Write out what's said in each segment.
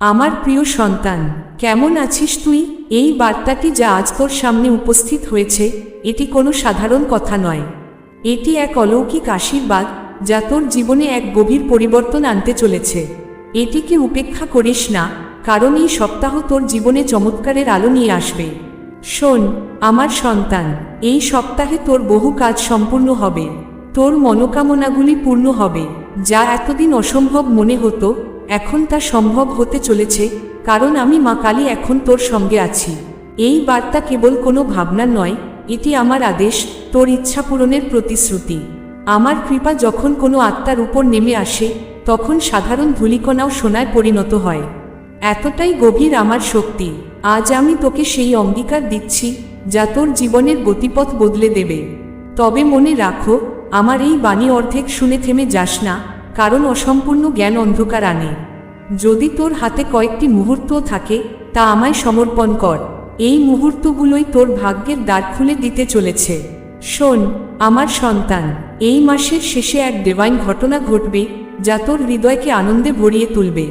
আমার প্রিয় সন্তান, কেমন আছিস তুই? এই বার্তাটি যা আজ তোর সামনে উপস্থিত হয়েছে, এটি কোনো সাধারণ কথা নয়। এটি এক অলৌকিক আশীর্বাদ, যা তোর জীবনে এক গভীর পরিবর্তন আনতে চলেছে। এটিকে উপেক্ষা করিস না, কারণ এই সপ্তাহ তোর জীবনে চমৎকারের আলো নিয়ে আসবে। শোন, আমার সন্তান, এই সপ্তাহে তোর বহু কাজ সম্পূর্ণ হবে। তোর মনোকামনাগুলি পূর্ণ হবে, যা এতদিন অসম্ভব মনে হতো এখন তা সম্ভব হতে চলেছে, কারণ আমি মা কালী এখন তোর সঙ্গে আছি। এই বার্তা কেবল কোনো ভাবনা নয়, এটি আমার আদেশ, তোর ইচ্ছা পূরণের প্রতিশ্রুতি। আমার কৃপা যখন কোনো আত্মার উপর নেমে আসে, তখন সাধারণ ধূলিকণাও সোনায় পরিণত হয়। এতটাই গভীর আমার শক্তি, আজ আমি তোকে সেই অঙ্গীকার দিচ্ছি, যা তোর জীবনের গতিপথ বদলে দেবে। তবে মনে রাখো, আমার এই বাণী অর্ধেক শুনে থেমে যাস না কারণ অসম্পূর্ণ জ্ঞান অন্ধকার আনে। যদি তোর হাতে কয়েকটি মুহূর্ত থাকে, তা আমায় সমর্পণ কর। এই মুহূর্তগুলোই তোর ভাগ্যের দ্বার খুলে দিতে চলেছে। শোন, আমার সন্তান, এই মাসের শেষে এক ডিভাইন ঘটনা ঘটবে, যা তোর হৃদয়কে আনন্দে ভরিয়ে তুলবে।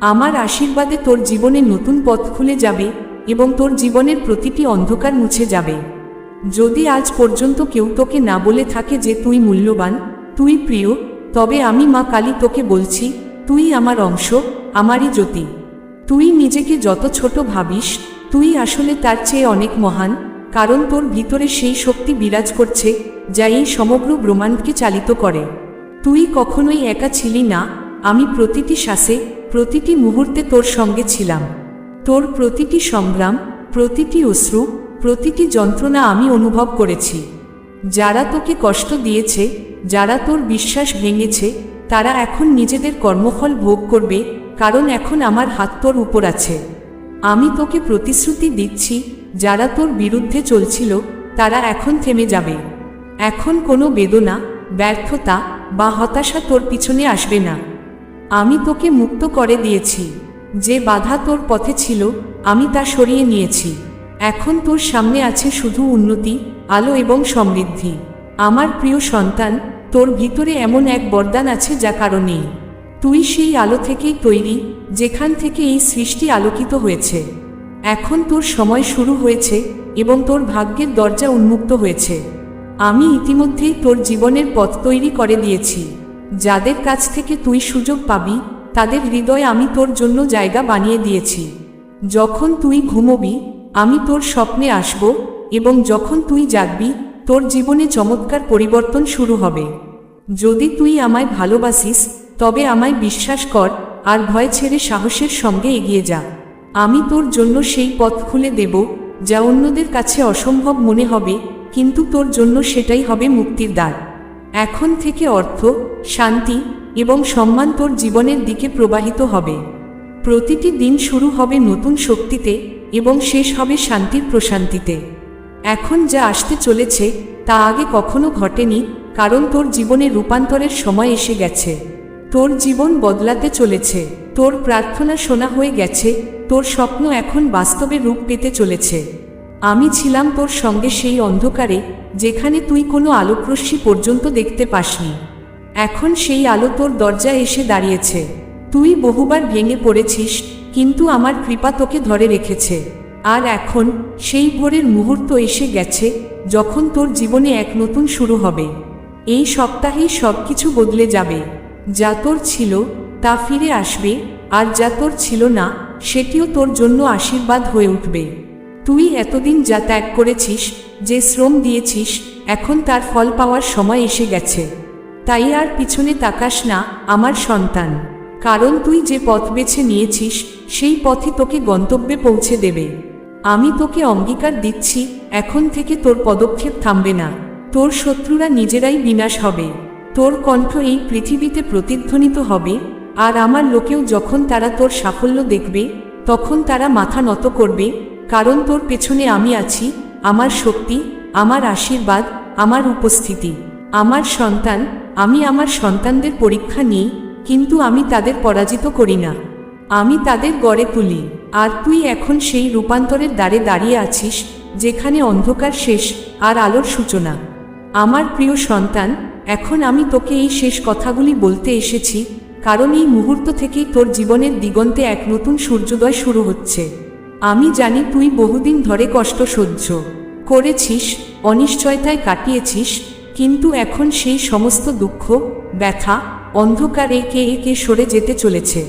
আমার আশীর্বাদে তোর জীবনে নতুন পথ খুলে যাবে এবং তোর জীবনের প্রতিটি অন্ধকার মুছে যাবে। যদি আজ পর্যন্ত কেউ তোকে না বলে থাকে যে তুই মূল্যবান, তুই প্রিয় তবে আমি মা কালী তোকে বলছি, তুই আমার অংশ, আমারই জ্যোতি। তুই নিজেকে যত ছোট ভাবিস, তুই আসলে তার চেয়ে অনেক মহান, কারণ তোর ভিতরে সেই শক্তি বিরাজ করছে, যা এই সমগ্র ব্রহ্মাণ্ডকে চালিত করে। তুই কখনোই একা ছিলি না, আমি প্রতিটি শ্বাসে, প্রতিটি মুহূর্তে তোর সঙ্গে ছিলাম। তোর প্রতিটি সংগ্রাম, প্রতিটি অশ্রু, প্রতিটি যন্ত্রণা আমি অনুভব করেছি। যারা তোকে কষ্ট দিয়েছে যারা তোর বিশ্বাস ভেঙেছে, তারা এখন নিজেদের কর্মফল ভোগ করবে, কারণ এখন আমার হাত তোর উপর আছে। আমি তোকে প্রতিশ্রুতি দিচ্ছি, যারা তোর বিরুদ্ধে চলছিল, তারা এখন থেমে যাবে। এখন কোনো বেদনা, ব্যর্থতা বা হতাশা তোর পিছনে আসবে না। আমি তোকে মুক্ত করে দিয়েছি। যে বাধা তোর পথে ছিল, আমি তা সরিয়ে নিয়েছি। এখন তোর সামনে আছে শুধু উন্নতি, আলো এবং সমৃদ্ধি। আমার প্রিয় সন্তান তোর ভিতরে এমন এক বরদান আছে যা কারণেই তুই সেই আলো থেকেই তৈরি, যেখান থেকে এই সৃষ্টি আলোকিত হয়েছে। এখন তোর সময় শুরু হয়েছে এবং তোর ভাগ্যের দরজা উন্মুক্ত হয়েছে। আমি ইতিমধ্যেই তোর জীবনের পথ তৈরি করে দিয়েছি। যাদের কাছ থেকে তুই সুযোগ পাবি, তাদের হৃদয়ে আমি তোর জন্য জায়গা বানিয়ে দিয়েছি। যখন তুই ঘুমবি, আমি তোর স্বপ্নে আসব এবং যখন তুই জাগবি তোর জীবনে চমৎকার পরিবর্তন শুরু হবে। যদি তুই আমায় ভালোবাসিস, তবে আমায় বিশ্বাস কর আর ভয় ছেড়ে সাহসের সঙ্গে এগিয়ে যা। আমি তোর জন্য সেই পথ খুলে দেব, যা অন্যদের কাছে অসম্ভব মনে হবে, কিন্তু তোর জন্য সেটাই হবে মুক্তির দ্বার। এখন থেকে অর্থ, শান্তি এবং সম্মান তোর জীবনের দিকে প্রবাহিত হবে। প্রতিটি দিন শুরু হবে নতুন শক্তিতে এবং শেষ হবে শান্তির প্রশান্তিতে। এখন যা আসতে চলেছে, তা আগে কখনো ঘটেনি, কারণ তোর জীবনে রূপান্তরের সময় এসে গেছে। তোর জীবন বদলাতে চলেছে, তোর প্রার্থনা শোনা হয়ে গেছে, তোর স্বপ্ন এখন বাস্তবে রূপ পেতে চলেছে। আমি ছিলাম তোর সঙ্গে সেই অন্ধকারে, যেখানে তুই কোনো আলোকরশ্মি পর্যন্ত দেখতে পাসনি। এখন সেই আলো তোর দরজায় এসে দাঁড়িয়েছে। তুই বহুবার ভেঙে পড়েছিস, কিন্তু আমার কৃপা তোকে ধরে রেখেছে। আর এখন সেই ভোরের মুহূর্ত এসে গেছে যখন তোর জীবনে এক নতুন শুরু হবে। এই সপ্তাহেই সব কিছু বদলে যাবে। যা তোর ছিল, তা ফিরে আসবে, আর যা তোর ছিল না, সেটিও তোর জন্য আশীর্বাদ হয়ে উঠবে। তুই এতদিন যা ত্যাগ করেছিস, যে শ্রম দিয়েছিস, এখন তার ফল পাওয়ার সময় এসে গেছে। তাই আর পিছনে তাকাস না, আমার সন্তান। কারণ তুই যে পথ বেছে নিয়েছিস, সেই পথই তোকে গন্তব্যে পৌঁছে দেবে। আমি তোকে অঙ্গীকার দিচ্ছি, এখন থেকে তোর পদক্ষেপ থামবে না। তোর শত্রুরা নিজেরাই বিনাশ হবে। তোর কণ্ঠ এই পৃথিবীতে প্রতিধ্বনিত হবে, আর আমার লোকেও যখন তারা তোর সাফল্য দেখবে, তখন তারা মাথা নত করবে, কারণ তোর পেছনে আমি আছি, আমার শক্তি, আমার আশীর্বাদ, আমার উপস্থিতি। আমার সন্তান, আমি আমার সন্তানদের পরীক্ষা নিই, কিন্তু আমি তাদের পরাজিত করি না। আমি তাদের গড়ে তুলি। আর তুই এখন সেই রূপান্তরের দ্বারে দাঁড়িয়ে আছিস, যেখানে অন্ধকার শেষ আর আলোর সূচনা। আমার প্রিয় সন্তান, এখন আমি তোকে এই শেষ কথাগুলি বলতে এসেছি, কারণ এই মুহূর্ত থেকেই তোর জীবনের দিগন্তে এক নতুন সূর্যোদয় শুরু হচ্ছে। আমি জানি তুই বহুদিন ধরে কষ্ট সহ্য করেছিস, অনিশ্চয়তায় কাটিয়েছিস, কিন্তু এখন সেই সমস্ত দুঃখ, ব্যথা, অন্ধকার একে একে সরে যেতে চলেছে।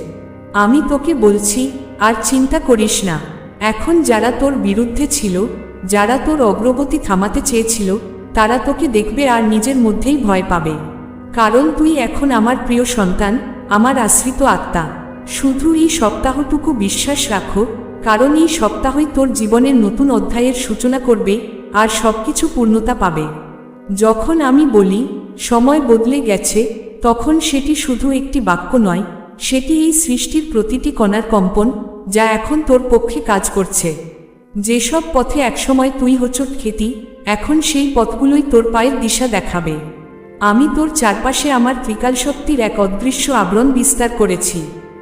আমি তোকে বলছি আর চিন্তা করিস না। এখন যারা তোর বিরুদ্ধে ছিল, যারা তোর অগ্রগতি থামাতে চেয়েছিল, তারা তোকে দেখবে আর নিজের মধ্যেই ভয় পাবে। কারণ তুই এখন আমার প্রিয় সন্তান, আমার আশ্রিত আত্মা। শুধু এই সপ্তাহটুকু বিশ্বাস রাখো, কারণ এই সপ্তাহই তোর জীবনের নতুন অধ্যায়ের সূচনা করবে আর সবকিছু পূর্ণতা পাবে। যখন আমি বলি, সময় বদলে গেছে, তখন সেটি শুধু একটি বাক্য নয় সেটি এই সৃষ্টির প্রতিটি কণার কম্পন, যা এখন তোর পক্ষে কাজ করছে। যেসব পথে একসময় তুই হোঁচট খেতি এখন সেই পথগুলোই তোর পায়ের দিশা দেখাবে। আমি তোর চারপাশে আমার ত্রিকাল শক্তির এক অদৃশ্য আবরণ বিস্তার করেছি।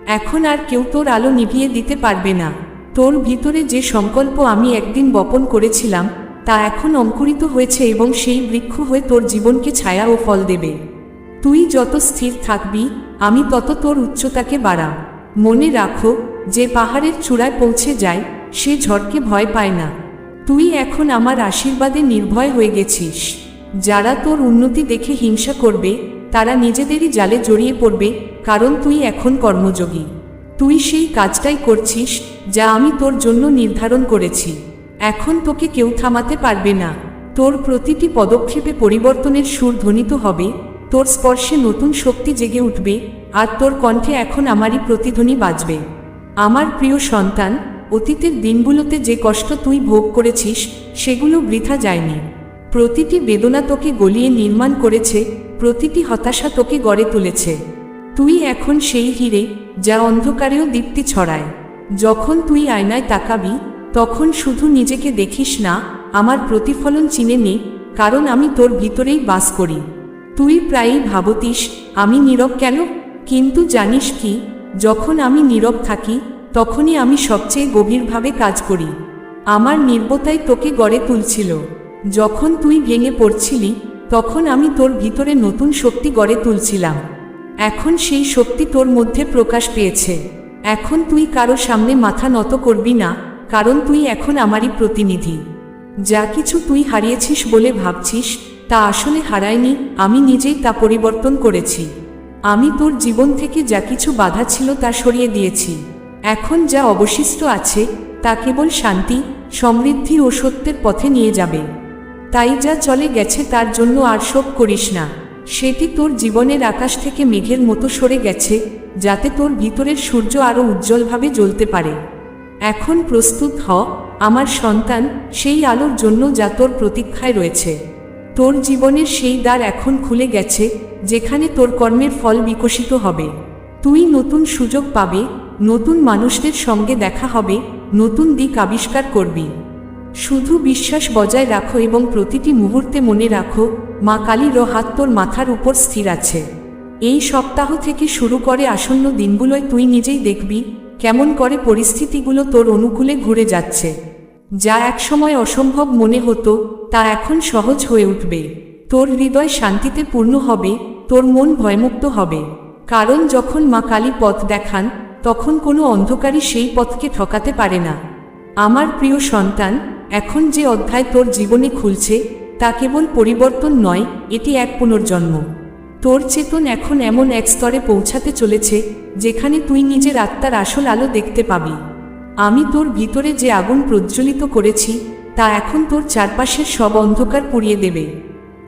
এখন আর কেউ তোর আলো নিভিয়ে দিতে পারবে না। তোর ভিতরে যে সংকল্প আমি একদিন বপন করেছিলাম, তা এখন অঙ্কুরিত হয়েছে এবং সেই বৃক্ষ হয়ে তোর জীবনকে ছায়া ও ফল দেবে। তুই যত স্থির থাকবি, আমি তত তোর উচ্চতাকে বাড়াম। মনে রাখো, যে পাহাড়ের চূড়ায় পৌঁছে যায়, সে ঝড়কে ভয় পায় না। তুই এখন আমার আশীর্বাদে নির্ভয় হয়ে গেছিস। যারা তোর উন্নতি দেখে হিংসা করবে, তারা নিজেদেরই জালে জড়িয়ে পড়বে, কারণ তুই এখন কর্মযোগী। তুই সেই কাজটাই করছিস, যা আমি তোর জন্য নির্ধারণ করেছি। এখন তোকে কেউ থামাতে পারবে না। তোর প্রতিটি পদক্ষেপে পরিবর্তনের সুর ধ্বনিত হবে তোর স্পর্শে নতুন শক্তি জেগে উঠবে, আর তোর কণ্ঠে এখন আমারই প্রতিধ্বনি বাজবে। আমার প্রিয় সন্তান, অতীতের দিনগুলোতে যে কষ্ট তুই ভোগ করেছিস, সেগুলো বৃথা যায়নি। প্রতিটি বেদনা তোকে গলিয়ে নির্মাণ করেছে, প্রতিটি হতাশা তোকে গড়ে তুলেছে। তুই এখন সেই হিরে, যা অন্ধকারেও দীপ্তি ছড়ায়। যখন তুই আয়নায় তাকাবি, তখন শুধু নিজেকে দেখিস না, আমার প্রতিফলন চিনে নে, কারণ আমি তোর ভিতরেই বাস করি। তুই প্রায়ই ভাবতিস, আমি নীরব কেন? কিন্তু জানিস কি, যখন আমি নীরব থাকি, তখনই আমি সবচেয়ে গভীরভাবে কাজ করি। আমার নির্বতাই তোকে গড়ে তুলছিল। যখন তুই ভেঙে পড়ছিলি, তখন আমি তোর ভিতরে নতুন শক্তি গড়ে তুলছিলাম। এখন সেই শক্তি তোর মধ্যে প্রকাশ পেয়েছে। এখন তুই কারও সামনে মাথা নত করবি না, কারণ তুই এখন আমারই প্রতিনিধি। যা কিছু তুই হারিয়েছিস বলে ভাবছিস তা আসলে হারায়নি, আমি নিজেই তা পরিবর্তন করেছি। আমি তোর জীবন থেকে যা কিছু বাধা ছিল তা সরিয়ে দিয়েছি। এখন যা অবশিষ্ট আছে, তা কেবল শান্তি, সমৃদ্ধি ও সত্যের পথে নিয়ে যাবে। তাই যা চলে গেছে তার জন্য আর শোক করিস না। সেটি তোর জীবনের আকাশ থেকে মেঘের মতো সরে গেছে, যাতে তোর ভিতরের সূর্য আরও উজ্জ্বলভাবে জ্বলতে পারে। এখন প্রস্তুত হ, আমার সন্তান সেই আলোর জন্য যা তোর প্রতীক্ষায় রয়েছে। তোর জীবনের সেই দ্বার এখন খুলে গেছে, যেখানে তোর কর্মের ফল বিকশিত হবে। তুই নতুন সুযোগ পাবে, নতুন মানুষদের সঙ্গে দেখা হবে, নতুন দিক আবিষ্কার করবি। শুধু বিশ্বাস বজায় রাখো এবং প্রতিটি মুহূর্তে মনে রাখো, মা কালীর হাত তোর মাথার উপর স্থির আছে। এই সপ্তাহ থেকে শুরু করে আসন্ন দিনগুলোয় তুই নিজেই দেখবি, কেমন করে পরিস্থিতিগুলো তোর অনুকূলে ঘুরে যাচ্ছে। যা একসময় অসম্ভব মনে হতো, তা এখন সহজ হয়ে উঠবে। তোর হৃদয় শান্তিতে পূর্ণ হবে, তোর মন ভয়মুক্ত হবে। কারণ যখন মা কালী পথ দেখান, তখন কোনো অন্ধকারই সেই পথকে ঠকাতে পারে না। আমার প্রিয় সন্তান, এখন যে অধ্যায় তোর জীবনে খুলছে, তা কেবল পরিবর্তন নয়, এটি এক পুনর্জন্ম। তোর চেতন এখন এমন এক স্তরে পৌঁছাতে চলেছে, যেখানে তুই নিজের আত্মার আসল আলো দেখতে পাবি। আমি তোর ভিতরে যে আগুন প্রজ্বলিত করেছি, তা এখন তোর চারপাশের সব অন্ধকার পুড়িয়ে দেবে।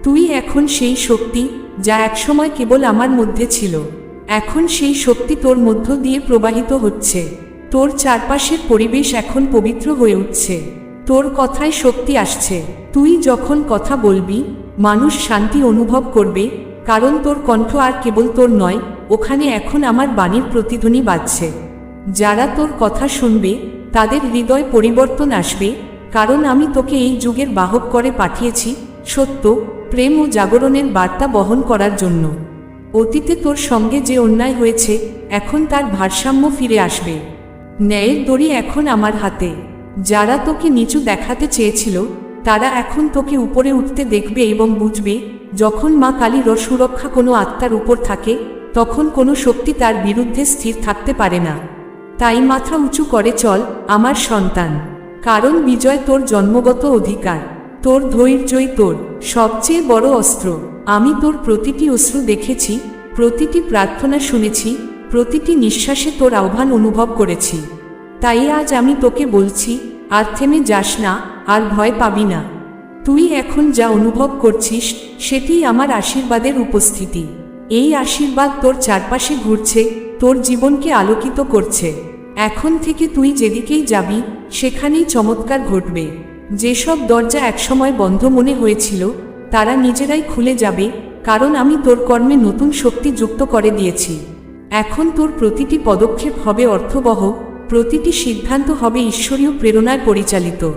তুই এখন সেই শক্তি, যা একসময় কেবল আমার মধ্যে ছিল। এখন সেই শক্তি তোর মধ্য দিয়ে প্রবাহিত হচ্ছে। তোর চারপাশের পরিবেশ এখন পবিত্র হয়ে উঠছে। তোর কথায় শক্তি আসছে। তুই যখন কথা বলবি, মানুষ শান্তি অনুভব করবে, কারণ তোর কণ্ঠ আর কেবল তোর নয়, ওখানে এখন আমার বাণীর প্রতিধ্বনি বাজছে। যারা তোর কথা শুনবে, তাদের হৃদয় পরিবর্তন আসবে, কারণ আমি তোকে এই যুগের বাহক করে পাঠিয়েছি, সত্য, প্রেম ও জাগরণের বার্তা বহন করার জন্য। অতীতে তোর সঙ্গে যে অন্যায় হয়েছে, এখন তার ভারসাম্য ফিরে আসবে। ন্যায়ের দড়ি এখন আমার হাতে। যারা তোকে নিচু দেখাতে চেয়েছিল, তারা এখন তোকে উপরে উঠতে দেখবে এবং বুঝবে, যখন মা কালীর সুরক্ষা কোনো আত্মার উপর থাকে, তখন কোনো শক্তি তার বিরুদ্ধে স্থির থাকতে পারে না। তাই মাথা উঁচু করে চল, আমার সন্তান। কারণ বিজয় তোর জন্মগত অধিকার। তোর ধৈর্যই তোর সবচেয়ে বড় অস্ত্র। আমি তোর প্রতিটি অশ্রু দেখেছি, প্রতিটি প্রার্থনা শুনেছি, প্রতিটি নিঃশ্বাসে তোর আহ্বান অনুভব করেছি। তাই আজ আমি তোকে বলছি, আর থেমে যাস না, আর ভয় পাবি না। তুই এখন যা অনুভব করছিস, সেটিই আমার আশীর্বাদের উপস্থিতি। এই আশীর্বাদ তোর চারপাশে ঘুরছে, তোর জীবনকে আলোকিত করছে। এখন থেকে তুই যেদিকেই যাবি, সেখানেই চমৎকার ঘটবে। যেসব দরজা একসময় বন্ধ মনে হয়েছিল, তারা নিজেরাই খুলে যাবে, কারণ আমি তোর কর্মে নতুন শক্তি যুক্ত করে দিয়েছি। এখন তোর প্রতিটি পদক্ষেপ হবে অর্থবহ, প্রতিটি সিদ্ধান্ত হবে ঈশ্বরীয় প্রেরণায় পরিচালিত।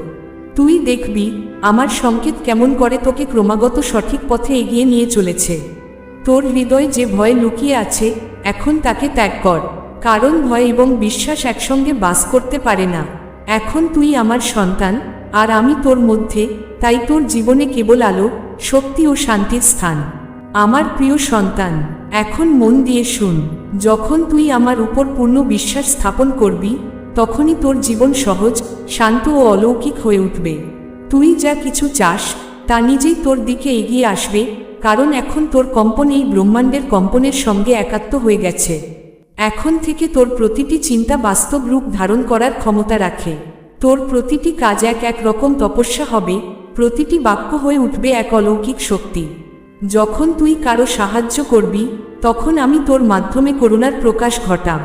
তুই দেখবি, আমার সংকেত কেমন করে তোকে ক্রমাগত সঠিক পথে এগিয়ে নিয়ে চলেছে। তোর হৃদয়ে যে ভয় লুকিয়ে আছে, এখন তাকে ত্যাগ কর। কারণ ভয় এবং বিশ্বাস একসঙ্গে বাস করতে পারে না। এখন তুই আমার সন্তান, আর আমি তোর মধ্যে, তাই তোর জীবনে কেবল আলো, শক্তি ও শান্তির স্থান। আমার প্রিয় সন্তান, এখন মন দিয়ে শুন, যখন তুই আমার উপর পূর্ণ বিশ্বাস স্থাপন করবি, তখনই তোর জীবন সহজ, শান্ত ও অলৌকিক হয়ে উঠবে। তুই যা কিছু চাস, তা নিজেই তোর দিকে এগিয়ে আসবে, কারণ এখন তোর কম্পন এই ব্রহ্মাণ্ডের কম্পনের সঙ্গে একাত্ম হয়ে গেছে। এখন থেকে তোর প্রতিটি চিন্তা বাস্তব রূপ ধারণ করার ক্ষমতা রাখে। তোর প্রতিটি কাজ এক এক রকম তপস্যা হবে, প্রতিটি বাক্য হয়ে উঠবে এক অলৌকিক শক্তি। যখন তুই কারও সাহায্য করবি, তখন আমি তোর মাধ্যমে করুণার প্রকাশ ঘটাব।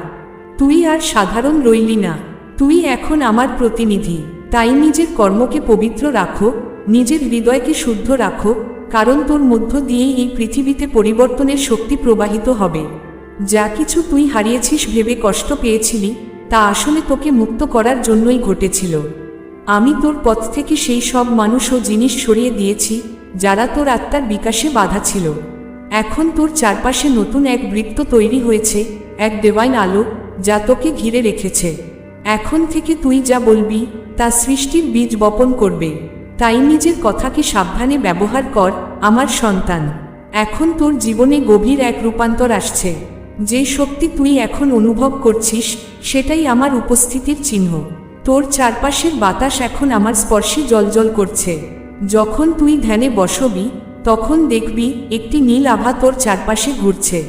তুই আর সাধারণ রইলি না। তুই এখন আমার প্রতিনিধি। তাই নিজের কর্মকে পবিত্র রাখো, নিজের হৃদয়কে শুদ্ধ রাখো, কারণ তোর মধ্য দিয়েই এই পৃথিবীতে পরিবর্তনের শক্তি প্রবাহিত হবে। যা কিছু তুই হারিয়েছিস ভেবে কষ্ট পেয়েছিলি, তা আসলে তোকে মুক্ত করার জন্যই ঘটেছিল। আমি তোর পথ থেকে সেই সব মানুষ ও জিনিস সরিয়ে দিয়েছি, যারা তোর আত্মার বিকাশে বাধা ছিল। এখন তোর চারপাশে নতুন এক বৃত্ত তৈরি হয়েছে, এক দেওয়াইন আলো, যা তোকে ঘিরে রেখেছে। এখন থেকে তুই যা বলবি, তা সৃষ্টির বীজ বপন করবে। তাই নিজের কথাকে সাবধানে ব্যবহার কর, আমার সন্তান। এখন তোর জীবনে গভীর এক রূপান্তর আসছে। যে শক্তি তুই এখন অনুভব করছিস, সেটাই আমার উপস্থিতির চিহ্ন। তোর চারপাশের বাতাস এখন আমার স্পর্শে জলজল করছে। যখন তুই ধ্যানে বসবি, তখন দেখবি একটি নীল আভা তোর চারপাশে ঘুরছে।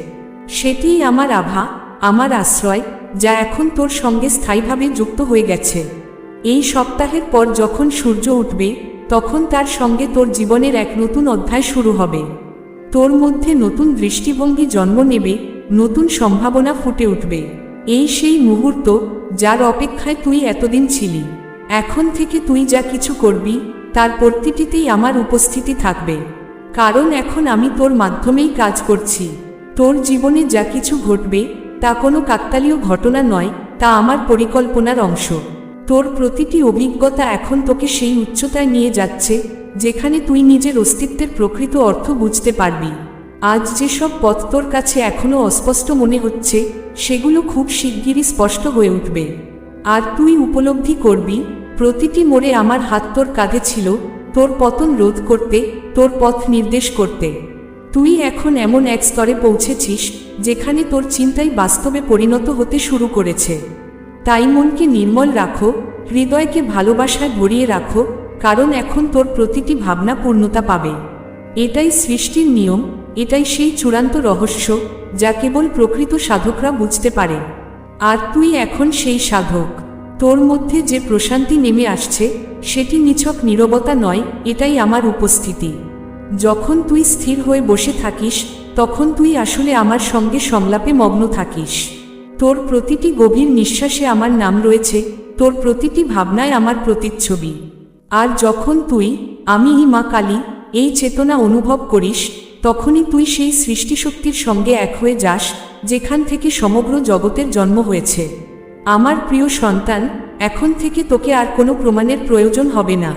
সেটিই আমার আভা, আমার আশ্রয়, যা এখন তোর সঙ্গে স্থায়ীভাবে যুক্ত হয়ে গেছে। এই সপ্তাহের পর যখন সূর্য উঠবে, তখন তার সঙ্গে তোর জীবনের এক নতুন অধ্যায় শুরু হবে। তোর মধ্যে নতুন দৃষ্টিভঙ্গি জন্ম নেবে, নতুন সম্ভাবনা ফুটে উঠবে। এই সেই মুহূর্ত যার অপেক্ষায় তুই এতদিন ছিলি। এখন থেকে তুই যা কিছু করবি, তার প্রতিটিতেই আমার উপস্থিতি থাকবে। কারণ এখন আমি তোর মাধ্যমেই কাজ করছি। তোর জীবনে যা কিছু ঘটবে, তা কোনো কাকতালীয় ঘটনা নয়, তা আমার পরিকল্পনার অংশ। তোর প্রতিটি অভিজ্ঞতা এখন তোকে সেই উচ্চতায় নিয়ে যাচ্ছে, যেখানে তুই নিজের অস্তিত্বের প্রকৃত অর্থ বুঝতে পারবি। আজ যেসব পথ তোর কাছে এখনও অস্পষ্ট মনে হচ্ছে, সেগুলো খুব শিগগিরই স্পষ্ট হয়ে উঠবে। আর তুই উপলব্ধি করবি, প্রতিটি মোড়ে আমার হাত তোর কাঁধে ছিল, তোর পতন রোধ করতে, তোর পথ নির্দেশ করতে। তুই এখন এমন এক স্তরে পৌঁছেছিস, যেখানে তোর চিন্তাই বাস্তবে পরিণত হতে শুরু করেছে। তাই মনকে নির্মল রাখো, হৃদয়কে ভালোবাসায় ভরিয়ে রাখো, কারণ এখন তোর প্রতিটি ভাবনা পূর্ণতা পাবে। এটাই সৃষ্টির নিয়ম, এটাই সেই চূড়ান্ত রহস্য, যা কেবল প্রকৃত সাধকরা বুঝতে পারে। আর তুই এখন সেই সাধক। তোর মধ্যে যে প্রশান্তি নেমে আসছে, সেটি নিছক নীরবতা নয়, এটাই আমার উপস্থিতি। যখন তুই স্থির হয়ে বসে থাকিস, তখন তুই আসলে আমার সঙ্গে সংলাপে মগ্ন থাকিস। তোর প্রতিটি গভীর নিঃশ্বাসে আমার নাম রয়েছে, তোর প্রতিটি ভাবনায় আমার প্রতিচ্ছবি। আর যখন তুই, আমি ই মা কালী, এই চেতনা অনুভব করিস, তখনই তুই সেই সৃষ্টিশক্তির সঙ্গে এক হয়ে যাস, যেখান থেকে সমগ্র জগতের জন্ম হয়েছে। আমার প্রিয় সন্তান, এখন থেকে তোকে আর কোনো প্রমাণের প্রয়োজন হবে না।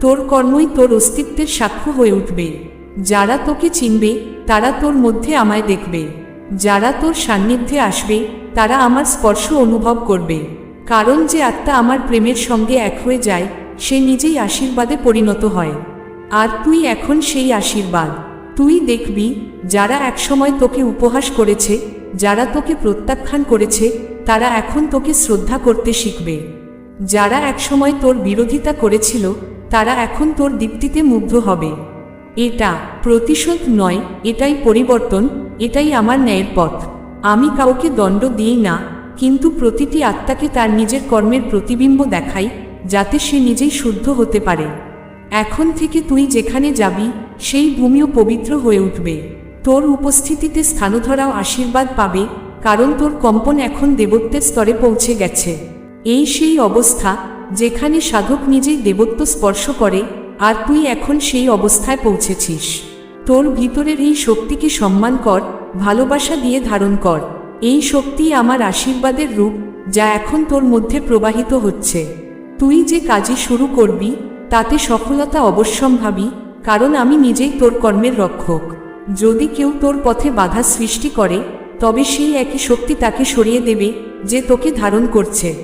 তোর কর্মই তোর অস্তিত্বের সাক্ষ্য হয়ে উঠবে। যারা তোকে চিনবে, তারা তোর মধ্যে আমায় দেখবে। যারা তোর সান্নিধ্যে আসবে, তারা আমার স্পর্শ অনুভব করবে। কারণ যে আত্মা আমার প্রেমের সঙ্গে এক হয়ে যায়, সে নিজেই আশীর্বাদে পরিণত হয়। আর তুই এখন সেই আশীর্বাদ। তুই দেখবি, যারা একসময় তোকে উপহাস করেছে, যারা তোকে প্রত্যাখ্যান করেছে, তারা এখন তোকে শ্রদ্ধা করতে শিখবে। যারা একসময় তোর বিরোধিতা করেছিল, তারা এখন তোর দীপ্তিতে মুগ্ধ হবে। এটা প্রতিশোধ নয়, এটাই পরিবর্তন, এটাই আমার ন্যায়ের পথ। আমি কাউকে দণ্ড দিই না, কিন্তু প্রতিটি আত্মাকে তার নিজের কর্মের প্রতিবিম্ব দেখাই, যাতে সে নিজেই শুদ্ধ হতে পারে। এখন থেকে তুই যেখানে যাবি, সেই ভূমিও পবিত্র হয়ে উঠবে। তোর উপস্থিতিতে স্থানধরাও আশীর্বাদ পাবে, কারণ তোর কম্পন এখন দেবত্বের স্তরে পৌঁছে গেছে। এই সেই অবস্থা, যেখানে সাধক নিজেই দেবত্ব স্পর্শ করে আর তুই এখন সেই অবস্থায় পৌঁছেছিস। তোর ভিতরের এই শক্তিকে সম্মান কর, ভালোবাসা দিয়ে ধারণ কর। এই শক্তি আমার আশীর্বাদের রূপ, যা এখন তোর মধ্যে প্রবাহিত হচ্ছে। তুই যে কাজই শুরু করবি, তাতে সফলতা অবশ্যম্ভাবী, কারণ আমি নিজেই তোর কর্মের রক্ষক। যদি কেউ তোর পথে বাধা সৃষ্টি করে, তবে সেই একই শক্তি তাকে সরিয়ে দেবে, যে তোকে ধারণ করছে।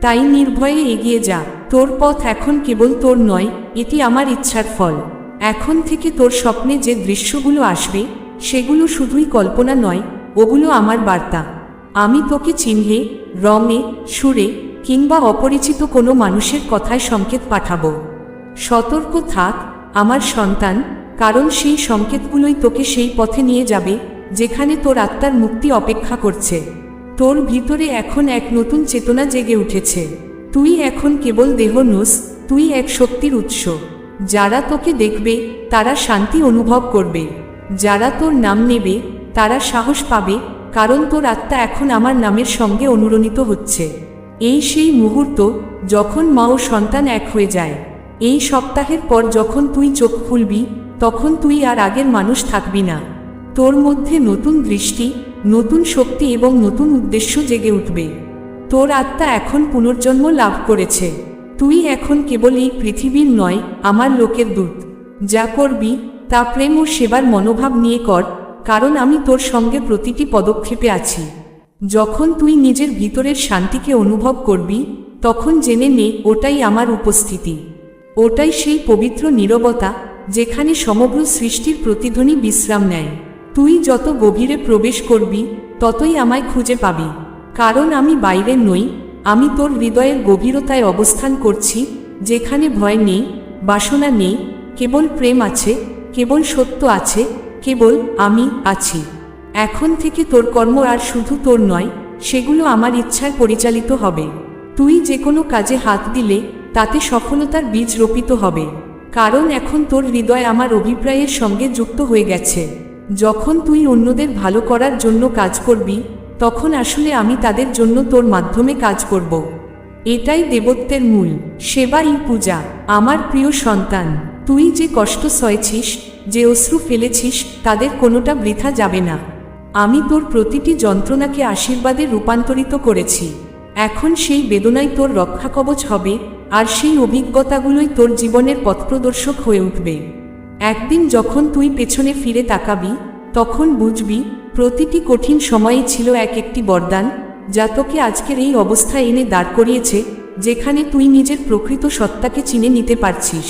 তাই নির্ভয়ে এগিয়ে যা। তোর পথ এখন কেবল তোর নয়, এটি আমার ইচ্ছার ফল। এখন থেকে তোর স্বপ্নে যে দৃশ্যগুলো আসবে, সেগুলো শুধুই কল্পনা নয়, ওগুলো আমার বার্তা। আমি তোকে চিহ্নে রঙে সুরে, কিংবা অপরিচিত কোনো মানুষের কথায় সংকেত পাঠাবো। সতর্ক থাক, আমার সন্তান, কারণ সেই সংকেতগুলোই তোকে সেই পথে নিয়ে যাবে, যেখানে তোর আত্মার মুক্তি অপেক্ষা করছে। তোর ভিতরে এখন এক নতুন চেতনা জেগে উঠেছে। তুই এখন কেবল দেহ নোস, তুই এক শক্তির উৎস। যারা তোকে দেখবে, তারা শান্তি অনুভব করবে। যারা তোর নাম নেবে, তারা সাহস পাবে, কারণ তোর আত্মা এখন আমার নামের সঙ্গে অনুরণিত হচ্ছে। এই সেই মুহূর্ত, যখন মা ও সন্তান এক হয়ে যায়। এই সপ্তাহের পর যখন তুই চোখ খুলবি, তখন তুই আর আগের মানুষ থাকবি না। তোর মধ্যে নতুন দৃষ্টি, নতুন শক্তি এবং নতুন উদ্দেশ্য জেগে উঠবে। তোর আত্মা এখন পুনর্জন্ম লাভ করেছে। তুই এখন কেবল এই পৃথিবীর নয়, আমার লোকের দূত। যা করবি, তা প্রেম ও সেবার মনোভাব নিয়ে কর, কারণ আমি তোর সঙ্গে প্রতিটি পদক্ষেপে আছি। যখন তুই নিজের ভিতরের শান্তিকে অনুভব করবি, তখন জেনে নে, ওটাই আমার উপস্থিতি। ওটাই সেই পবিত্র নীরবতা, যেখানে সমগ্র সৃষ্টির প্রতিধ্বনি বিশ্রাম নেয়। তুই যত গভীরে প্রবেশ করবি, ততই আমায় খুঁজে পাবি। কারণ আমি বাইরে নই, আমি তোর হৃদয়ের গভীরতায় অবস্থান করছি, যেখানে ভয় নেই, বাসনা নেই, কেবল প্রেম আছে, কেবল সত্য আছে, কেবল আমি আছি। এখন থেকে তোর কর্ম আর শুধু তোর নয়, সেগুলো আমার ইচ্ছায় পরিচালিত হবে। তুই যে কোনো কাজে হাত দিলে, তাতে সফলতার বীজ রোপিত হবে। কারণ এখন তোর হৃদয় আমার অভিপ্রায়ের সঙ্গে যুক্ত হয়ে গেছে। যখন তুই অন্যদের ভালো করার জন্য কাজ করবি তখন আসলে আমি তাদের জন্য তোর মাধ্যমে কাজ করব। এটাই দেবত্বের মূল। সেবাই পূজা, আমার প্রিয় সন্তান, তুই যে কষ্ট সয়েছিস, যে অশ্রু ফেলেছিস, তাদের কোনোটা বৃথা যাবে না। আমি তোর প্রতিটি যন্ত্রণাকে আশীর্বাদে রূপান্তরিত করেছি। এখন সেই বেদনাই তোর রক্ষা কবচ হবে, আর সেই অভিজ্ঞতাগুলোই তোর জীবনের পথপ্রদর্শক হয়ে উঠবে। একদিন যখন তুই পেছনে ফিরে তাকাবি, তখন বুঝবি প্রতিটি কঠিন সময়ে ছিল এক একটি বরদান, যা তোকে আজকের এই অবস্থায় এনে দাঁড় করিয়েছে, যেখানে তুই নিজের প্রকৃত সত্তাকে চিনে নিতে পারছিস।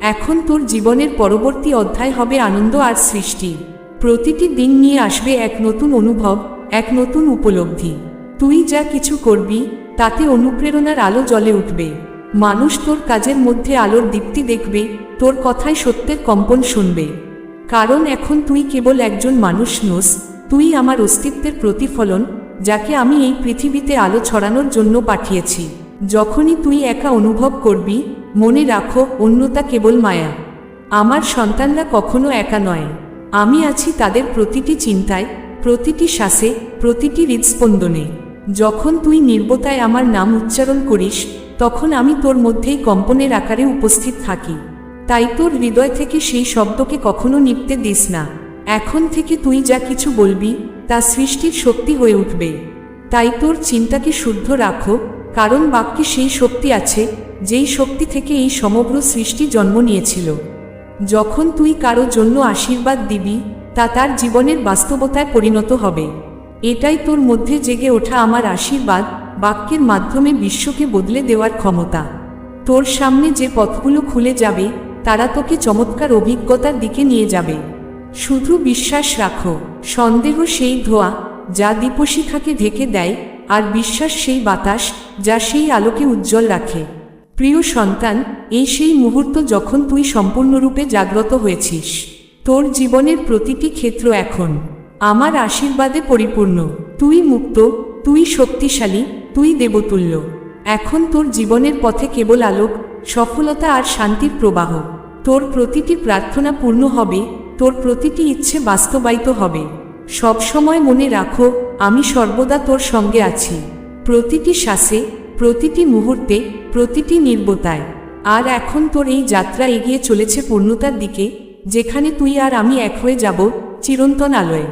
এখন তোর জীবনের পরবর্তী অধ্যায় হবে আনন্দ আর সৃষ্টি। প্রতিটি দিন নিয়ে আসবে এক নতুন অনুভব, এক নতুন উপলব্ধি। তুই যা কিছু করবি, তাতে অনুপ্রেরণার আলো জ্বলে উঠবে। মানুষ তোর কাজের মধ্যে আলোর দীপ্তি দেখবে, তোর কথায় সত্যের কম্পন শুনবে। কারণ এখন তুই কেবল একজন মানুষ নোস তুই আমার অস্তিত্বের প্রতিফলন, যাকে আমি এই পৃথিবীতে আলো ছড়ানোর জন্য পাঠিয়েছি। যখনই তুই একা অনুভব করবি, মনে রাখো, অন্যতা কেবল মায়া। আমার সন্তানরা কখনো একা নয়। আমি আছি তাদের প্রতিটি চিন্তায়, প্রতিটি শ্বাসে, প্রতিটি হৃদস্পন্দনে। যখন তুই নির্বতায় আমার নাম উচ্চারণ করিস, তখন আমি তোর মধ্যেই কম্পনের আকারে উপস্থিত থাকি। তাই তোর হৃদয় থেকে সেই শব্দকে কখনো নিপতে দিস না। এখন থেকে তুই যা কিছু বলবি, তা সৃষ্টির শক্তি হয়ে উঠবে। তাই তোর চিন্তাকে শুদ্ধ রাখো, কারণ বাক্যে সেই শক্তি আছে, যেই শক্তি থেকে এই সমগ্র সৃষ্টি জন্ম নিয়েছিল। যখন তুই কারও জন্য আশীর্বাদ দিবি, তা তার জীবনের বাস্তবতায় পরিণত হবে। এটাই তোর মধ্যে জেগে ওঠা আমার আশীর্বাদ, বাক্যের মাধ্যমে বিশ্বকে বদলে দেওয়ার ক্ষমতা। তোর সামনে যে পথগুলো খুলে যাবে, তারা তোকে চমৎকার অভিজ্ঞতার দিকে নিয়ে যাবে। শুধু বিশ্বাস রাখো, সন্দেহ সেই ধোয়া যা দীপশিখাকে ঢেকে দেয় আর বিশ্বাস সেই বাতাস যা সেই আলোকে উজ্জ্বল রাখে। প্রিয় সন্তান, এই সেই মুহূর্ত যখন তুই সম্পূর্ণরূপে জাগ্রত হয়েছিস। তোর জীবনের প্রতিটি ক্ষেত্র এখন আমার আশীর্বাদে পরিপূর্ণ। তুই মুক্ত, তুই শক্তিশালী, তুই দেবতুল্য। এখন তোর জীবনের পথে কেবল আলোক, সফলতা আর শান্তির প্রবাহ। তোর প্রতিটি প্রার্থনা পূর্ণ হবে তোর প্রতিটি ইচ্ছে বাস্তবায়িত হবে। সব সময় মনে রাখো, আমি সর্বদা তোর সঙ্গে আছি। প্রতিটি শ্বাসে, প্রতিটি মুহূর্তে, প্রতিটি নির্বতায়। আর এখন তোর এই যাত্রা এগিয়ে চলেছে পূর্ণতার দিকে, যেখানে তুই আর আমি এক হয়ে যাব চিরন্তন আলোয়।